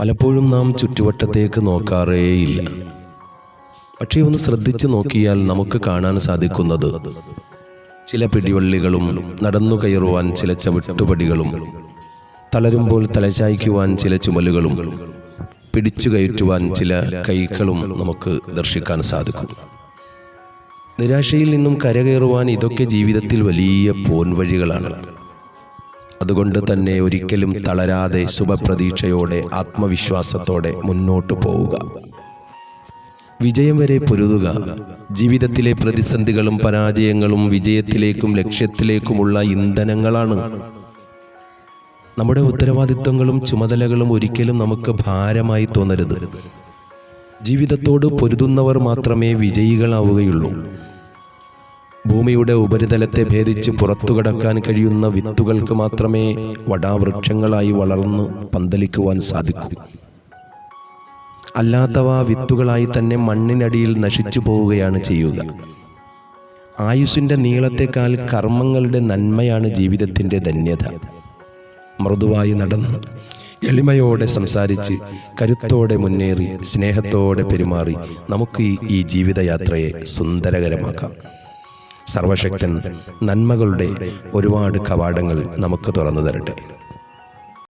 പലപ്പോഴും നാം ചുറ്റുവട്ടത്തേക്ക് നോക്കാറേയില്ല. പക്ഷേ ഒന്ന് ശ്രദ്ധിച്ചു നോക്കിയാൽ നമുക്ക് കാണാൻ സാധിക്കുന്നത്. ചില പിടിവള്ളികളും നടന്നു കയറുവാൻ ചില ചവിട്ടുപടികളും തളരുമ്പോൾ തലചായ്ക്കുവാൻ ചില ചുമലുകളും പിടിച്ചു കയറ്റുവാൻ ചില കൈകളും നമുക്ക് ദർശിക്കാൻ സാധിക്കും. നിരാശയിൽ നിന്നും കരകയറുവാൻ ഇതൊക്കെ ജീവിതത്തിൽ വലിയ പോൻവഴികളാണ്. അതുകൊണ്ട് തന്നെ ഒരിക്കലും തളരാതെ ശുഭപ്രതീക്ഷയോടെ ആത്മവിശ്വാസത്തോടെ മുന്നോട്ടു പോവുക. വിജയം വരെ പൊരുതുക. ജീവിതത്തിലെ പ്രതിസന്ധികളും പരാജയങ്ങളും വിജയത്തിലേക്കും ലക്ഷ്യത്തിലേക്കുമുള്ള ഇന്ധനങ്ങളാണ്. നമ്മുടെ ഉത്തരവാദിത്വങ്ങളും ചുമതലകളും ഒരിക്കലും നമുക്ക് ഭാരമായി തോന്നരുത്. ജീവിതത്തോട് പൊരുതുന്നവർ മാത്രമേ വിജയികളാവുകയുള്ളൂ. ഭൂമിയുടെ ഉപരിതലത്തെ ഭേദിച്ച് പുറത്തു കടക്കാൻ കഴിയുന്ന വിത്തുകൾക്ക് മാത്രമേ വടാവൃക്ഷങ്ങളായി വളർന്ന് പന്തലിക്കുവാൻ സാധിക്കൂ. അല്ലാത്തവ വിത്തുകളായി തന്നെ മണ്ണിനടിയിൽ നശിച്ചു പോവുകയാണ് ചെയ്യുക. ആയുസിന്റെ നീളത്തെക്കാൾ കർമ്മങ്ങളുടെ നന്മയാണ് ജീവിതത്തിന്റെ ധന്യത. മൃദുവായി നടന്ന് എളിമയോടെ സംസാരിച്ച് കരുത്തോടെ മുന്നേറി സ്നേഹത്തോടെ പെരുമാറി നമുക്ക് ഈ- ജീവിതയാത്രയെ സുന്ദരകരമാക്കാം. സർവശക്തൻ നന്മകളുടെ ഒരുപാട് കവാടങ്ങൾ നമുക്ക് തുറന്നു തരട്ടെ.